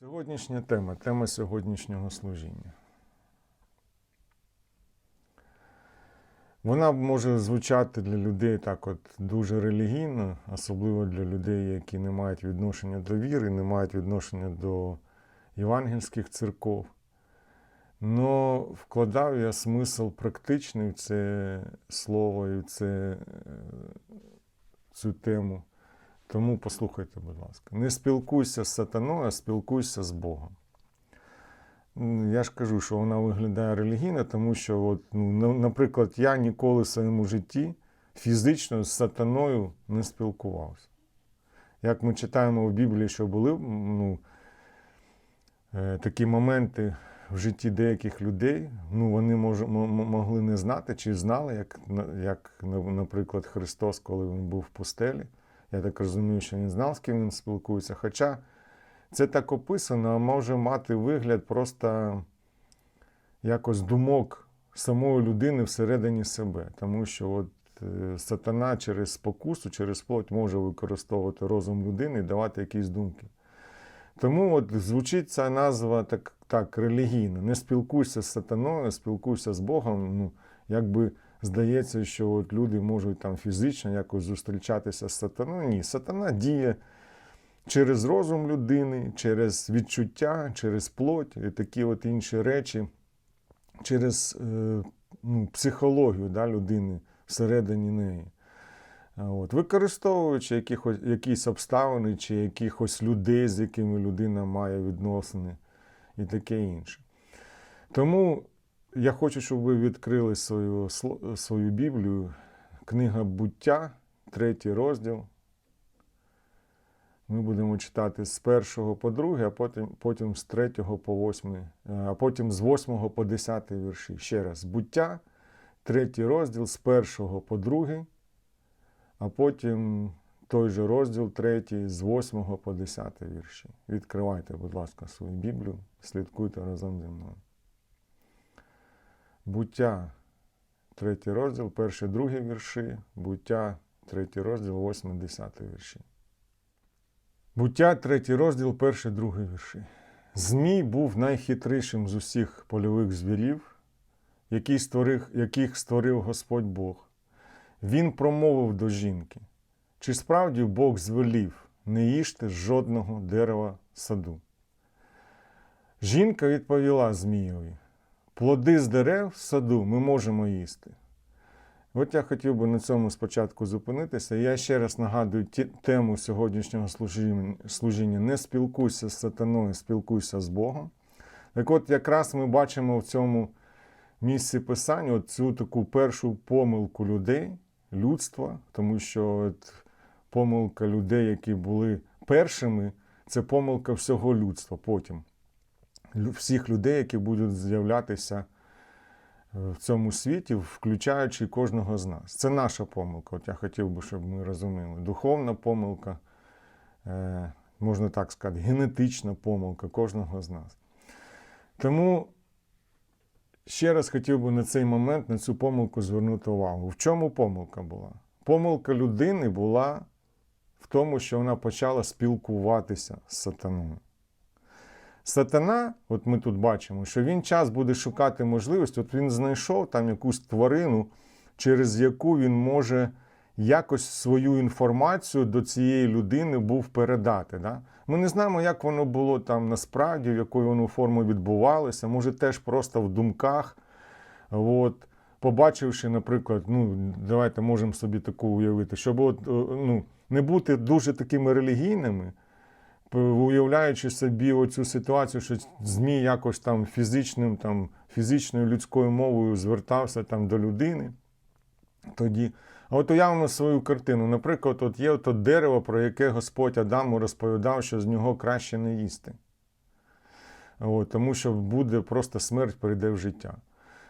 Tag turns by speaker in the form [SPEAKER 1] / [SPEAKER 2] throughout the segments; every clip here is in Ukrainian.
[SPEAKER 1] Сьогоднішня тема тема сьогоднішнього служіння. Вона може звучати для людей так от дуже релігійно, особливо для людей, які не мають відношення до віри, не мають відношення до євангельських церков. Но вкладав я смисл практичний в це слово і в це, е, цю тему. Тому послухайте, будь ласка, не спілкуйся з сатаною, а спілкуйся з Богом. Я ж кажу, що вона виглядає релігійно, тому що, от, ну, наприклад, я ніколи в своєму житті фізично з сатаною не спілкувався. Як ми читаємо в Біблії, що були ну, е, такі моменти в житті деяких людей, ну, вони мож, могли не знати чи знали, як, як, наприклад, Христос, коли він був в пустелі. Я так розумію, що він знав, з ким він спілкується. Хоча це так описано, а може мати вигляд просто якось думок самої людини всередині себе. Тому що от е, сатана через спокусу, через плоть може використовувати розум людини і давати якісь думки. Тому от звучить ця назва так, так релігійно. Не спілкуйся з сатаною, спілкуйся з Богом. Ну, якби здається, що от люди можуть там фізично якось зустрічатися з сатаною. Ні, сатана діє через розум людини, через відчуття, через плоть і такі от інші речі, через е, ну, психологію да, людини всередині неї. От, використовуючи якихось, якісь обставини чи якихось людей, з якими людина має відносини і таке інше. Тому я хочу, щоб ви відкрили свою, свою Біблію, книга буття, третій розділ. Ми будемо читати з першого по другий, а потім, потім з третього по восьмий, е, а потім з восьмого по десятий вірші. Ще раз, буття, третій розділ з першого по другий, а потім той же розділ, третій, з восьмого по десятий вірші. Відкривайте, будь ласка, свою Біблію, слідкуйте разом зі мною. Буття, третій розділ, перший, другий вірші, буття, третій розділ, восьмий, десятий вірші. Буття, третій розділ, перший, другий вірші. Змій був найхитрішим з усіх польових звірів, який створив, яких створив Господь Бог. Він промовив до жінки: чи справді Бог звелів не їжте жодного дерева саду? Жінка відповіла Змієві: плоди з дерев в саду ми можемо їсти. От я хотів би на цьому спочатку зупинитися. Я ще раз нагадую ті- тему сьогоднішнього служіння, не спілкуйся з сатаною, спілкуйся з Богом. Так от якраз ми бачимо в цьому місці писання цю таку першу помилку людей, людства, тому що от помилка людей, які були першими, це помилка всього людства потім. Всіх людей, які будуть з'являтися в цьому світі, включаючи кожного з нас. Це наша помилка. От я хотів би, щоб ми розуміли. Духовна помилка, е, можна так сказати, генетична помилка кожного з нас. Тому ще раз хотів би на цей момент на цю помилку звернути увагу. В чому помилка була? Помилка людини була в тому, що вона почала спілкуватися з сатаною. Сатана, от ми тут бачимо, що він час буде шукати можливість, от він знайшов там якусь тварину, через яку він може якось свою інформацію до цієї людини був передати. Да? Ми не знаємо, як воно було там насправді, в якої воно формі відбувалося, може теж просто в думках. От, побачивши, наприклад, ну, давайте можемо собі таку уявити, щоб от, е, ну, не бути дуже такими релігійними, уявляючи собі оцю ситуацію, що ЗМІ якось там фізичним, там, фізичною людською мовою звертався там до людини. Тоді. А от уявимо свою картину. Наприклад, от є ото дерево, про яке Господь Адаму розповідав, що з нього краще не їсти. От, тому що буде просто смерть прийде в життя.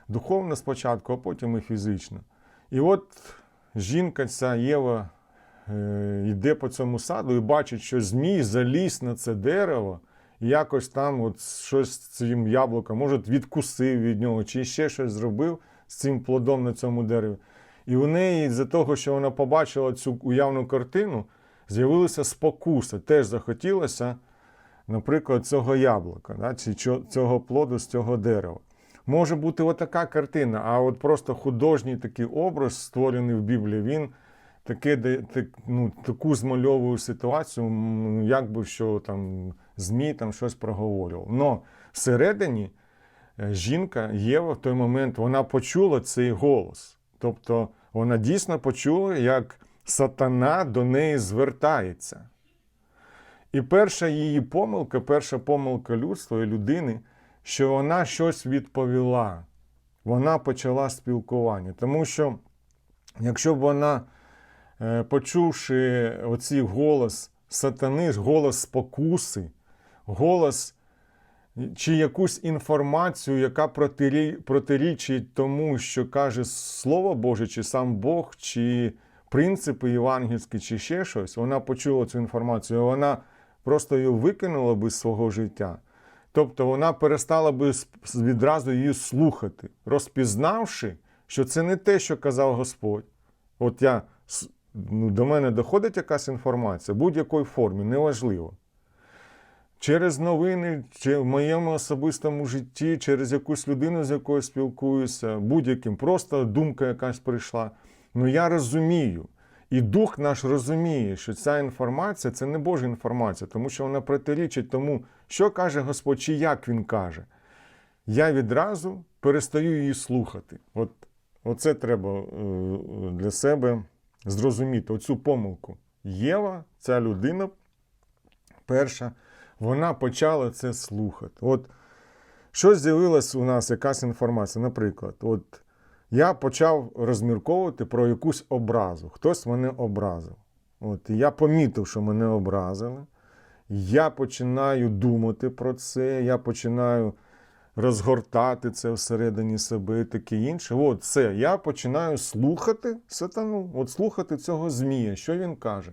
[SPEAKER 1] Духовно спочатку, а потім і фізично. І от жінка, ця Єва, йде по цьому саду і бачить, що Змій заліз на це дерево і якось там от щось з цим яблуком, може, відкусив від нього, чи ще щось зробив з цим плодом на цьому дереві. І у неї, за того, що вона побачила цю уявну картину, з'явилася спокуса. Теж захотілося наприклад, цього яблука, да, чи цього плоду з цього дерева. Може бути отака картина, а от просто художній такий образ, створений в Біблії, він таке, так, ну, таку змальовує ситуацію, як би що там ЗМІ там щось проговорював. Но всередині е, жінка Єва в той момент вона почула цей голос. Тобто вона дійсно почула, як сатана до неї звертається. І перша її помилка, перша помилка людства і людини, що вона щось відповіла. Вона почала спілкування. Тому що, якщо б вона, почувши оцей голос сатани, голос спокуси, голос чи якусь інформацію, яка протирічить тому, що каже Слово Боже, чи сам Бог, чи принципи євангельські, чи ще щось, вона почула цю інформацію, вона просто її викинула би з свого життя. Тобто вона перестала би відразу її слухати, розпізнавши, що це не те, що казав Господь. От я, ну, до мене доходить якась інформація, в будь-якої формі, неважливо. Через новини, чи в моєму особистому житті, через якусь людину, з якою спілкуюся, будь-яким, просто думка якась прийшла. Ну я розумію. І дух наш розуміє, що ця інформація це не Божа інформація, тому що вона протирічить тому, що каже Господь, чи як він каже. Я відразу перестаю її слухати. От, Оце треба е, для себе зрозуміти, оцю помилку. Єва, ця людина перша, вона почала це слухати. От щось з'явилась у нас якась інформація. Наприклад, от я почав розмірковувати про якусь образу. Хтось мене образив. От, і я помітив, що мене образили. Я починаю думати про це, я починаю розгортати це всередині себе таке інше. От це. Я починаю слухати сатану, от слухати цього Змія, що він каже.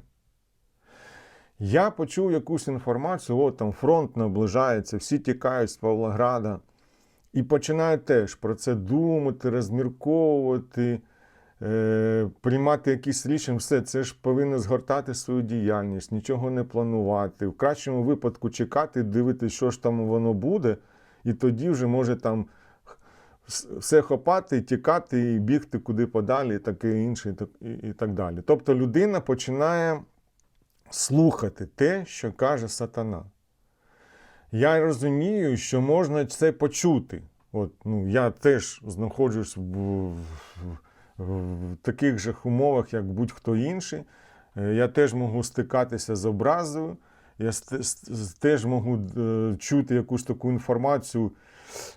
[SPEAKER 1] Я почув якусь інформацію, от там фронт наближається, всі тікають з Павлограда. І починаю теж про це думати, розмірковувати, е, приймати якісь рішення. Все, це ж повинно згортати свою діяльність, нічого не планувати. В кращому випадку чекати, дивитися, що ж там воно буде, і тоді вже може там все хопати, тікати і бігти куди подалі, і таке інше, і так, далі. Тобто людина починає слухати те, що каже сатана. Я розумію, що можна це почути. От, ну, я теж знаходжусь в, в, в таких же умовах, як будь-хто інший. Е, Я теж можу стикатися з образою, я теж можу е, чути якусь таку інформацію,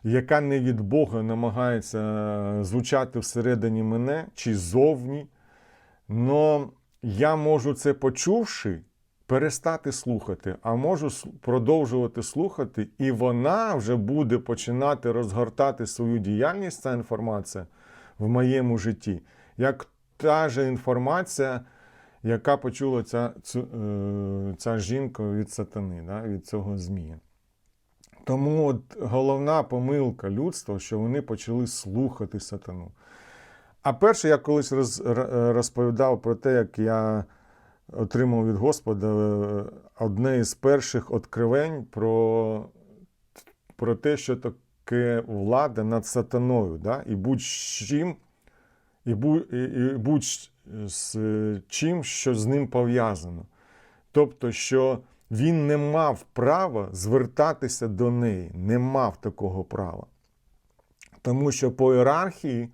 [SPEAKER 1] яка не від Бога намагається е, звучати всередині мене чи зовні. Но я можу це почувши, перестати слухати, а можу продовжувати слухати, і вона вже буде починати розгортати свою діяльність, ця інформація в моєму житті, як та же інформація, яка почула ця, цю, е, ця жінка від сатани, да, від цього змія. Тому от головна помилка людства, що вони почали слухати сатану. А перше, я колись роз, розповідав про те, як я отримав від Господа е, одне із перших откровень про, про те, що таке влада над сатаною. Да? І будь-чим, і будь, і, і будь-з чим, що з ним пов'язано. Тобто, що він не мав права звертатися до неї, не мав такого права. Тому що по ієрархії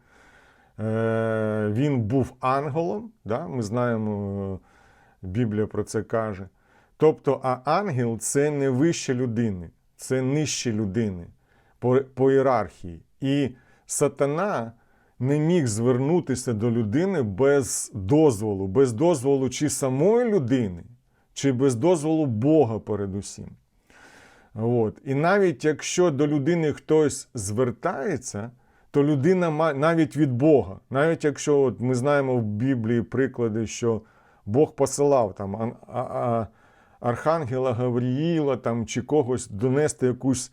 [SPEAKER 1] е, він був ангелом, да? ми знаємо, е, Біблія про це каже. Тобто, а ангел це не вище людини, це нижче людини по, по ієрархії. І сатана не міг звернутися до людини без дозволу, без дозволу чи самої людини, чи без дозволу Бога передусім. От. І навіть якщо до людини хтось звертається, то людина має навіть від Бога. Навіть якщо от ми знаємо в Біблії приклади, що Бог посилав там ан- а, а, Архангела Гавріїла там, чи когось донести якусь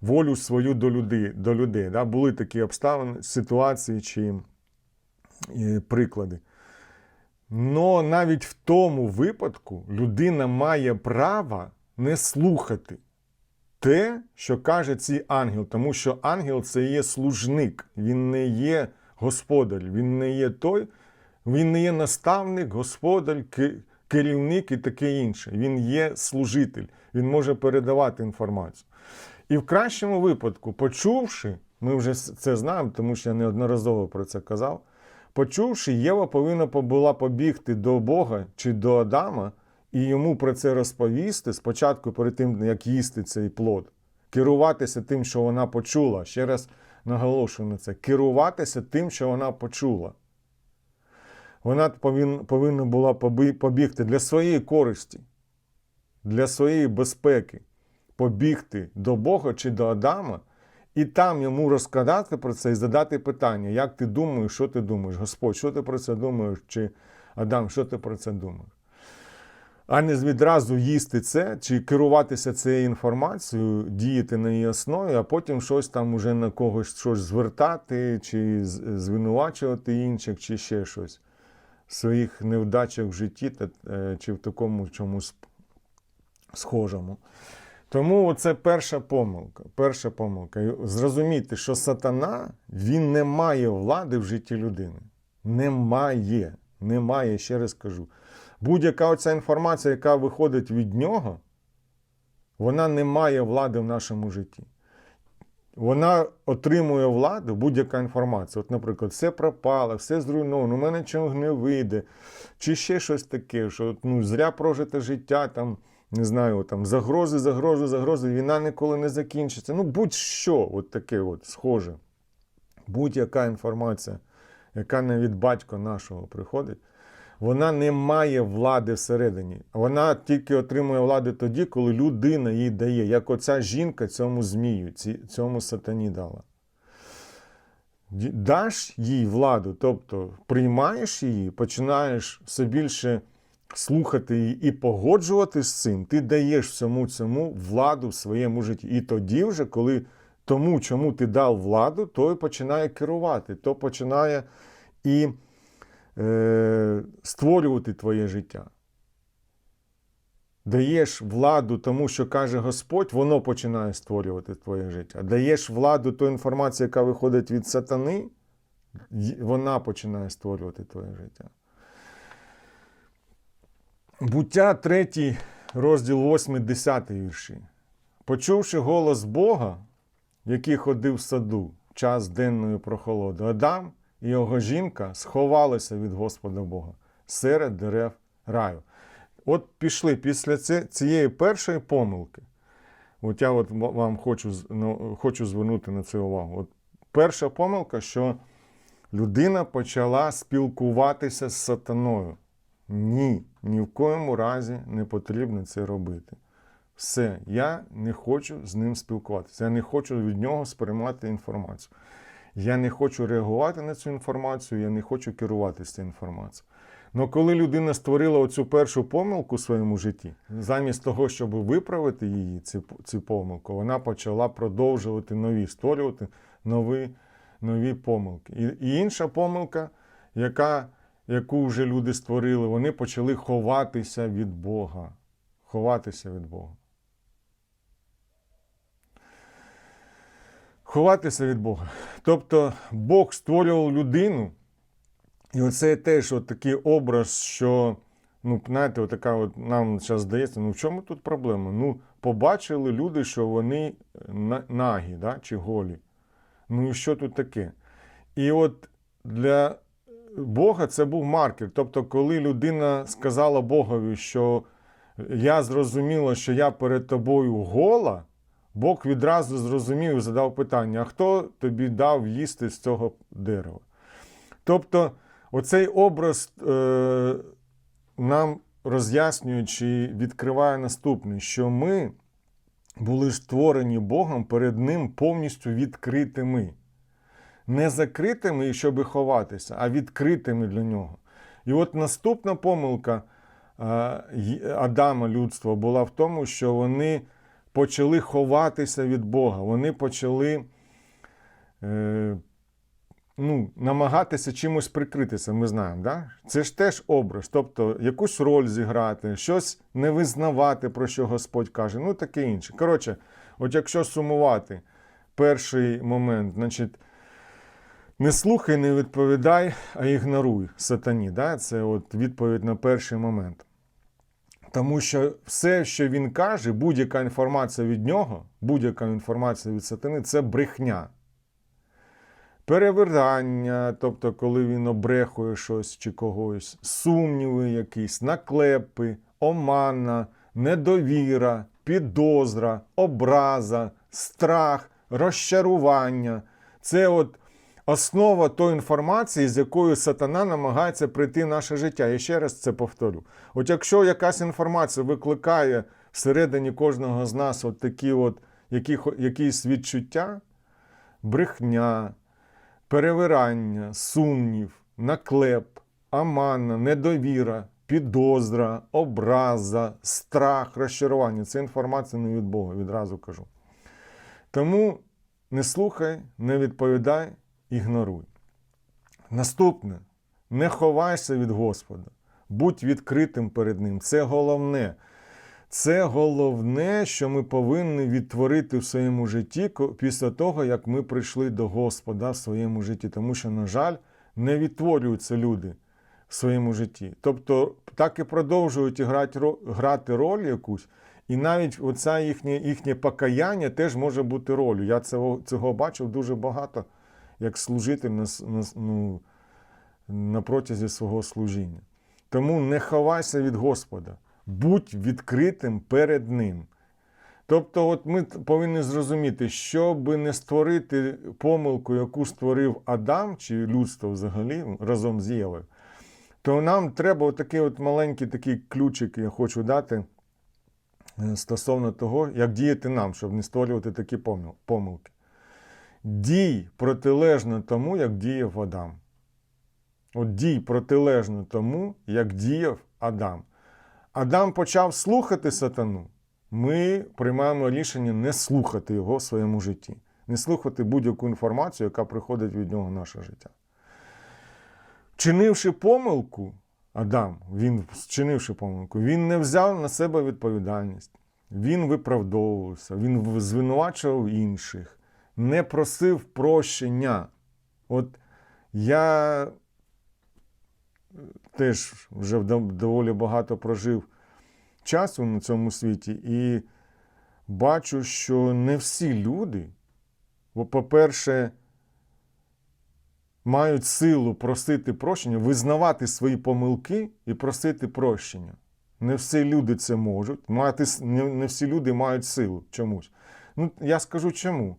[SPEAKER 1] волю свою до людей. До людей да? Були такі обставини, ситуації чи е, приклади. Но навіть в тому випадку людина має право не слухати те, що каже цей ангел, тому що ангел це є служник, він не є господар, він не є той, він не є наставник, господар, керівник і таке інше. Він є служитель, він може передавати інформацію. І в кращому випадку, почувши, ми вже це знаємо, тому що я неодноразово про це казав. Почувши, Єва повинна була побігти до Бога чи до Адама і йому про це розповісти спочатку, перед тим, як їсти цей плод, керуватися тим, що вона почула. Ще раз наголошую на це: керуватися тим, що вона почула. Вона повинна була побігти для своєї користі, для своєї безпеки, побігти до Бога чи до Адама, і там йому розказати про це і задати питання, як ти думаєш, що ти думаєш, Господь, що ти про це думаєш, чи Адам, що ти про це думаєш? А не відразу їсти це, чи керуватися цією інформацією, діяти на її основі, а потім щось там уже на когось щось звертати, чи звинувачувати інших, чи ще щось в своїх невдачах в житті е, чи в такому чомусь схожому. Тому це перша помилка. Перша помилка. Зрозуміти, що сатана він не має влади в житті людини. Немає. Немає, ще раз кажу. Будь-яка оця інформація, яка виходить від нього, вона не має влади в нашому житті. Вона отримує владу, будь-яка інформація. От, наприклад, все пропало, все зруйновано, у мене нічого не вийде, чи ще щось таке, що ну, зря прожите життя, там, не знаю, там, загрози, загрози, загрози, війна ніколи не закінчиться. Ну, будь-що, от таке от, схоже. Будь-яка інформація, яка не від батька нашого приходить, вона не має влади всередині. Вона тільки отримує владу тоді, коли людина їй дає, як оця жінка цьому змію, цьому сатані дала. Даш їй владу, тобто приймаєш її, починаєш все більше слухати її і погоджуватись з цим, ти даєш всьому цьому владу в своєму житті. І тоді, вже, коли тому, чому ти дав владу, той починає керувати, то починає і е, створювати твоє життя. Даєш владу тому, що каже Господь, воно починає створювати твоє життя. Даєш владу ту інформацію, яка виходить від сатани, вона починає створювати твоє життя. Буття 3, розділ 8, 10 вірші. Почувши голос Бога, який ходив в саду в час денної прохолоди, Адам і його жінка сховалися від Господа Бога серед дерев раю. От пішли після цієї першої помилки. От я от вам хочу, ну, хочу звернути на це увагу. От перша помилка, що людина почала спілкуватися з сатаною. Ні, ні в коєму разі не потрібно це робити. Все, я не хочу з ним спілкуватися. Я не хочу від нього сприймати інформацію. Я не хочу реагувати на цю інформацію, я не хочу керуватися цією інформацією. Але коли людина створила оцю першу помилку в своєму житті, замість того, щоб виправити її, цю, цю помилку, вона почала продовжувати нові, створювати нові, нові помилки. І, і інша помилка, яка, яку вже люди створили, вони почали ховатися від Бога. Ховатися від Бога. Ховатися від Бога. Тобто Бог створював людину, і оце теж от такий образ, що, ну, знаєте, от така от нам зараз здається, ну в чому тут проблема? Ну, побачили люди, що вони нагі, да, чи голі. Ну і що тут таке? І от для Бога це був маркер. Тобто, коли людина сказала Богові, що я зрозуміла, що я перед тобою гола, Бог відразу зрозумів і задав питання: а хто тобі дав їсти з цього дерева? Тобто, оцей образ е, нам роз'яснює чи відкриває наступне, що ми були створені Богом перед Ним повністю відкритими. Не закритими, щоб ховатися, а відкритими для нього. І от наступна помилка е, Адама людства була в тому, що вони почали ховатися від Бога. Вони почали е, ну, намагатися чимось прикритися, ми знаємо. Да? Це ж теж образ, тобто якусь роль зіграти, щось не визнавати, про що Господь каже, ну таке інше. Коротше, от якщо сумувати перший момент, значить. Не слухай, не відповідай, а ігноруй сатані. Да? Це от відповідь на перший момент. Тому що все, що він каже, будь-яка інформація від нього, будь-яка інформація від сатани це брехня. Перевирання, тобто, коли він обрехує щось чи когось, сумніви якісь, наклепи, омана, недовіра, підозра, образа, страх, розчарування. Це от основа тої інформації, з якою сатана намагається прийти в наше життя. Я ще раз це повторю. От якщо якась інформація викликає всередині кожного з нас от такі от які, якісь відчуття, брехня, перевирання, сумнів, наклеп, аманна, недовіра, підозра, образа, страх, розчарування це інформація не від Бога, відразу кажу. Тому не слухай, не відповідай ігноруй. Наступне, не ховайся від Господа, будь відкритим перед Ним. Це головне. Це головне, що ми повинні відтворити в своєму житті після того, як ми прийшли до Господа в своєму житті. Тому що, на жаль, не відтворюються люди в своєму житті. Тобто так і продовжують грати роль якусь. І навіть оце їхнє їхнє покаяння теж може бути ролью. Я цього цього бачив дуже багато як служитель на, на, ну, на протязі свого служіння. Тому не ховайся від Господа, будь відкритим перед Ним. Тобто, от ми повинні зрозуміти, щоб не створити помилку, яку створив Адам чи людство взагалі разом з Євою, то нам треба отакий от маленький такий ключик, я хочу дати е, стосовно того, як діяти нам, щоб не створювати такі помилки дій протилежно тому, як діяв Адам. От дій протилежно тому, як діяв Адам. Адам почав слухати сатану. Ми приймаємо рішення не слухати його в своєму житті, не слухати будь-яку інформацію, яка приходить від нього в наше життя. Чинивши помилку, Адам, він вчинивши помилку, він не взяв на себе відповідальність, він виправдовувався, він звинувачував інших не просив прощення. От я е, теж вже доволі багато прожив часу на цьому світі і бачу, що не всі люди, по-перше, мають силу просити прощення, визнавати свої помилки і просити прощення. Не всі люди це можуть. Мати, Не всі люди мають силу чомусь. Ну, Я скажу чому.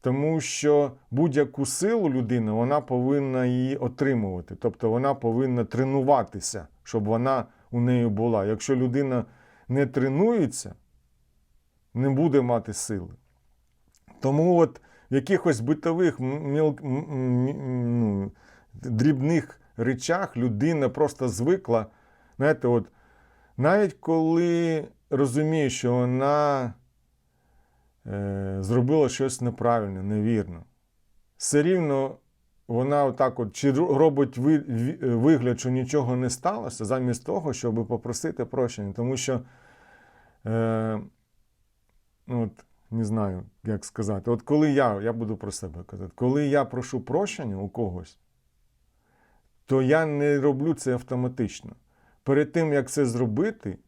[SPEAKER 1] Тому що будь-яку силу людини вона повинна її отримувати. Тобто вона повинна тренуватися, щоб вона у неї була. Якщо людина не тренується, не буде мати сили. Тому от в якихось битових міл... ну, дрібних речах людина просто звикла. Знаєте, от навіть коли розуміє, що вона зробила щось неправильне, невірно. Все рівно вона отак от чи робить вигляд, що нічого не сталося, замість того, щоб попросити прощення. Тому що, е, от, не знаю, як сказати, от коли я, я буду про себе казати, коли я прошу прощення у когось, то я не роблю це автоматично. Перед тим, як це зробити,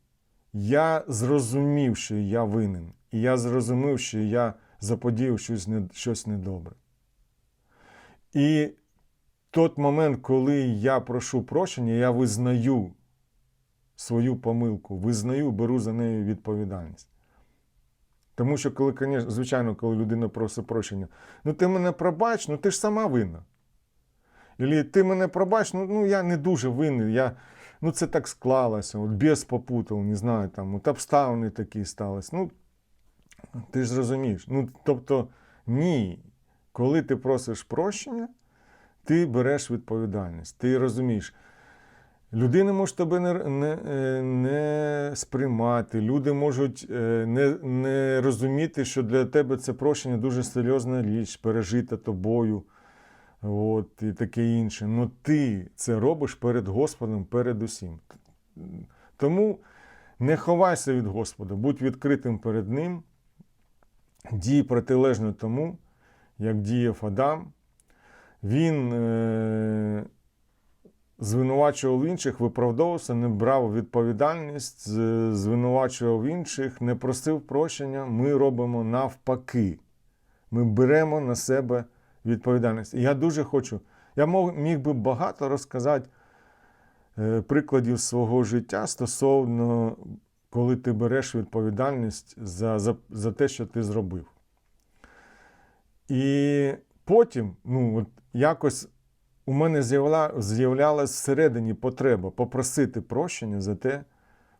[SPEAKER 1] я зрозумів, що я винен. І я зрозумів, що я заподіяв щось щось недобре. І той момент, коли я прошу прощення, я визнаю свою помилку, визнаю, беру за нею відповідальність. Тому що, коли, звичайно, коли людина просить прощення, ну ти мене пробач, ну ти ж сама винна. Ілі ти мене пробач, ну ну я не дуже винний. я, Ну це так склалося, от без попутав, не знаю, там, от обставини такі сталися. Ну, ти ж розумієш. Ну, тобто, ні. Коли ти просиш прощення, ти береш відповідальність. Ти розумієш, людина може тебе не не, е, не сприймати, люди можуть е, не не розуміти, що для тебе це прощення дуже серйозна річ, пережита тобою. от, і таке інше. Ну ти це робиш перед Господом, перед усім. Тому не ховайся від Господа, будь відкритим перед Ним, дій протилежно тому, як діяв Адам. Він е- звинувачував інших, виправдовувався, не брав відповідальність, звинувачував інших, не просив прощення. Ми робимо навпаки. Ми беремо на себе відповідальність. І я дуже хочу, я міг би багато розказати е, прикладів свого життя стосовно, коли ти береш відповідальність за, за, за те, що ти зробив. І потім, ну, от якось у мене з'явля, з'являлась всередині потреба попросити прощення за те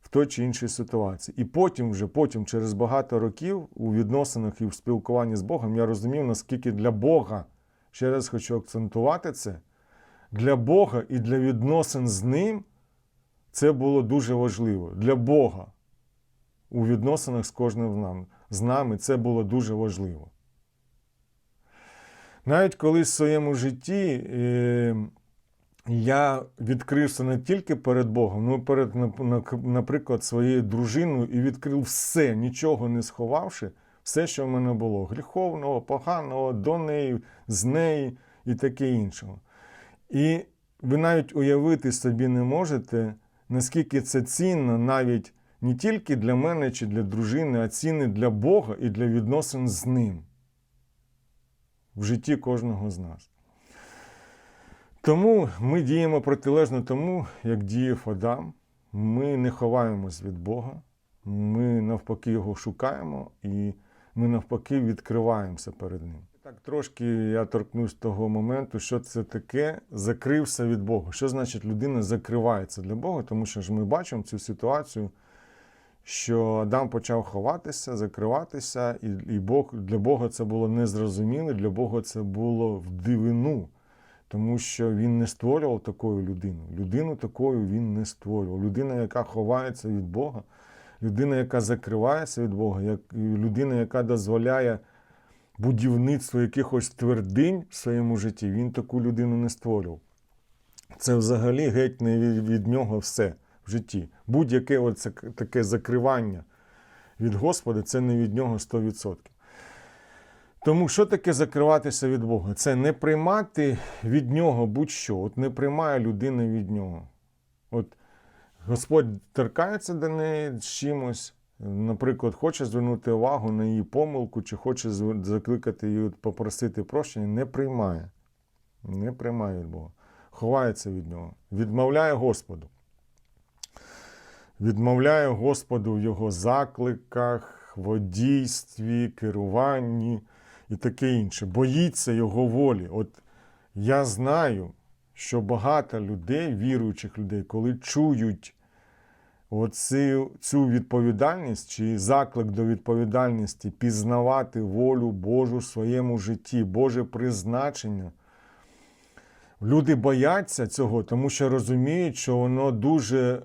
[SPEAKER 1] в той чи іншій ситуації. І потім, вже потім, через багато років у відносинах і в спілкуванні з Богом, я розумів, наскільки для Бога, ще раз хочу акцентувати це, для Бога і для відносин з Ним це було дуже важливо. Для Бога у відносинах з кожним з нами, це було дуже важливо. Навіть коли в своєму житті е, я відкрився не тільки перед Богом, але перед, наприклад, своєю дружиною і відкрив все, нічого не сховавши, все, що в мене було: гріховного, поганого, до неї, з неї і таке іншого. І ви навіть уявити собі не можете, наскільки це цінно навіть не тільки для мене чи для дружини, а цінне для Бога і для відносин з ним в житті кожного з нас. Тому ми діємо протилежно тому, як діяв Адам. Ми не ховаємось від Бога, ми навпаки його шукаємо і ми навпаки відкриваємося перед Ним. Так трошки я торкнусь того моменту, що це таке закрився від Бога. Що значить людина закривається для Бога, тому що ж ми бачимо цю ситуацію, що Адам почав ховатися, закриватися, і і Бог, для Бога це було незрозуміло, для Бога це було в дивину, тому що він не створював такою людину. Людину такою він не створював. Людина, яка ховається від Бога, людина, яка закривається від Бога, як, людина, яка дозволяє будівництво якихось твердинь в своєму житті, він таку людину не створював. Це взагалі геть не від, нього все житті. Будь-яке оце таке закривання від Господа це не від нього 100%. Тому що таке закриватися від Бога? Це не приймати від нього будь-що. От не приймає людина від нього. От Господь торкається до неї з чимось, наприклад, хоче звернути увагу на її помилку, чи хоче закликати її попросити прощення, не приймає. Не приймає від Бога. Ховається від нього, відмовляє Господу відмовляє Господу в його закликах, водійстві, керуванні і таке інше. Боїться Його волі. От я знаю, що багато людей, віруючих людей, коли чують оцю, цю відповідальність чи заклик до відповідальності, пізнавати волю Божу в своєму житті, Боже призначення. Люди бояться цього, тому що розуміють, що воно дуже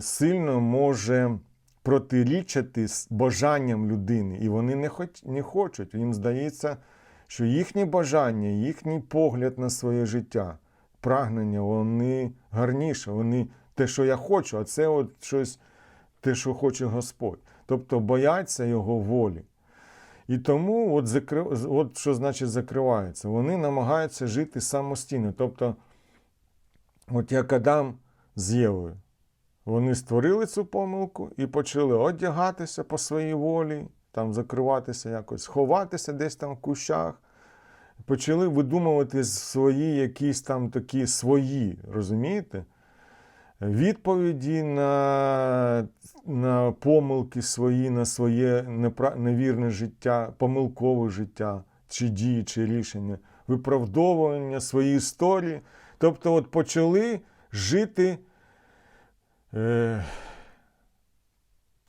[SPEAKER 1] сильно може протирічати з бажанням людини, і вони не хоч, не хочуть. Їм здається, що їхні бажання, їхній погляд на своє життя, прагнення, вони гарніше, вони те, що я хочу, а це от щось те, що хоче Господь. Тобто бояться його волі. І тому, от, закрив, от що значить закривається, вони намагаються жити самостійно. Тобто, от як Адам з Євою, вони створили цю помилку і почали одягатися по своїй волі, там закриватися якось, ховатися десь там в кущах. Почали видумувати свої якісь там такі свої, розумієте? Відповіді на на помилки свої, на своє невірне життя, помилкове життя, чи дії, чи рішення, виправдовування своєї історії. Тобто, от почали жити е,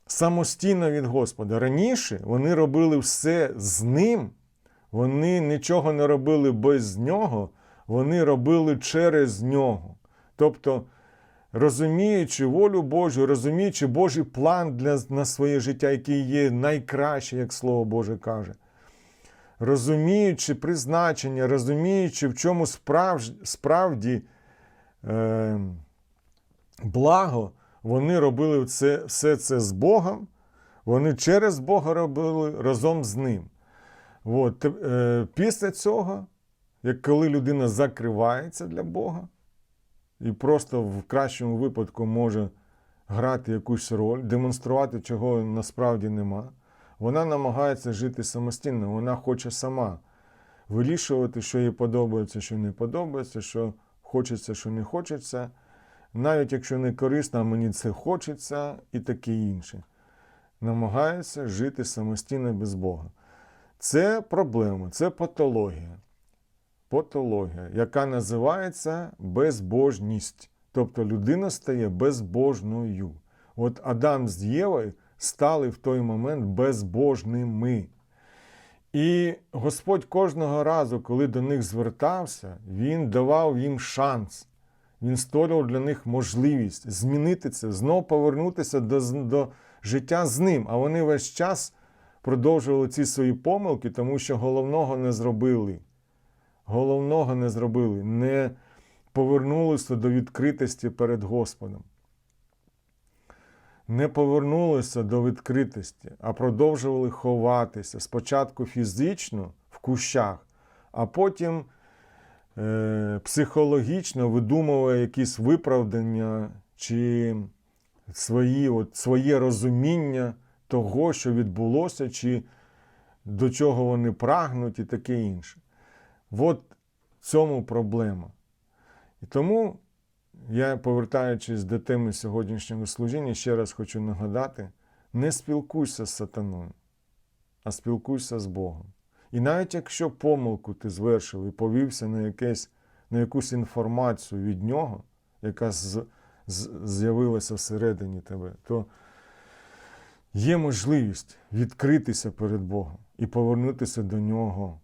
[SPEAKER 1] самостійно від Господа. Раніше вони робили все з ним, вони нічого не робили без нього, вони робили через нього. Тобто, розуміючи волю Божу, розуміючи Божий план для, на своє життя, який є найкраще, як Слово Боже каже. розуміючи призначення, розуміючи, в чому справж, справді е, благо, вони робили це, все це з Богом, вони через Бога робили разом з ним. От, е, після цього, як коли людина закривається для Бога, і просто в кращому випадку може грати якусь роль, демонструвати, чого насправді нема, вона намагається жити самостійно, вона хоче сама вирішувати, що їй подобається, що не подобається, що хочеться, що не хочеться, навіть якщо не корисно, мені це хочеться і таке інше. Намагається жити самостійно без Бога. Це проблема, це патологія. Патологія, яка називається безбожність. Тобто людина стає безбожною. От Адам з Євою стали в той момент безбожними. І Господь кожного разу, коли до них звертався, Він давав їм шанс. Він створював для них можливість змінити це, знову повернутися до, до життя з ним. А вони весь час продовжували ці свої помилки, тому що головного не зробили. Головного не зробили, не повернулися до відкритості перед Господом. Не повернулися до відкритості, а продовжували ховатися спочатку фізично в кущах, а потім психологічно видумували якісь виправдання чи свої, от, своє розуміння того, що відбулося, чи до чого вони прагнуть, і таке інше. От в цьому проблема. І тому я, повертаючись до теми сьогоднішнього служіння, ще раз хочу нагадати: не спілкуйся з сатаною, а спілкуйся з Богом. І навіть якщо помилку ти звершив і повівся на, якесь, на якусь інформацію від нього, яка з'явилася всередині тебе, то є можливість відкритися перед Богом і повернутися до нього.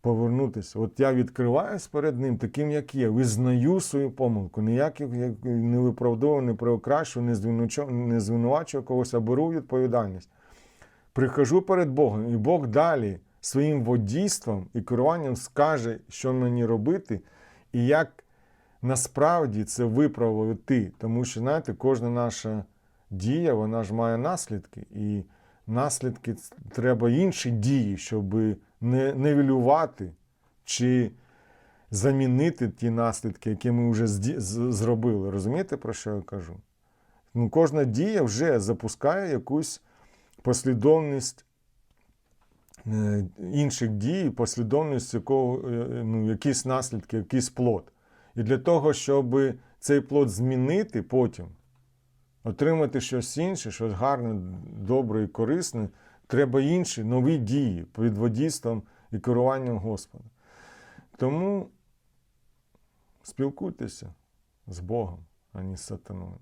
[SPEAKER 1] Повернутися. От я відкриваюсь перед ним, таким, як є, визнаю свою помилку, ніяких як не виправдовую, не звинувачую, не звинувачую когось, а беру відповідальність. Прихожу перед Богом, і Бог далі своїм водійством і керуванням скаже, що мені робити, і як насправді це виправити. Тому що, знаєте, кожна наша дія, вона ж має наслідки, і наслідки треба інші дії, щоб не нивелювати чи замінити ті наслідки, які ми вже зробили. Розумієте, про що я кажу? Ну, кожна дія вже запускає якусь послідовність інших дій, послідовність якого, е, ну, якісь наслідки, якийсь плод. І для того, щоб цей плод змінити потім, отримати щось інше, щось гарне, добре і корисне, треба інші нові дії під водійством і керуванням Господа. Тому спілкуйтеся з Богом, а не з сатаною.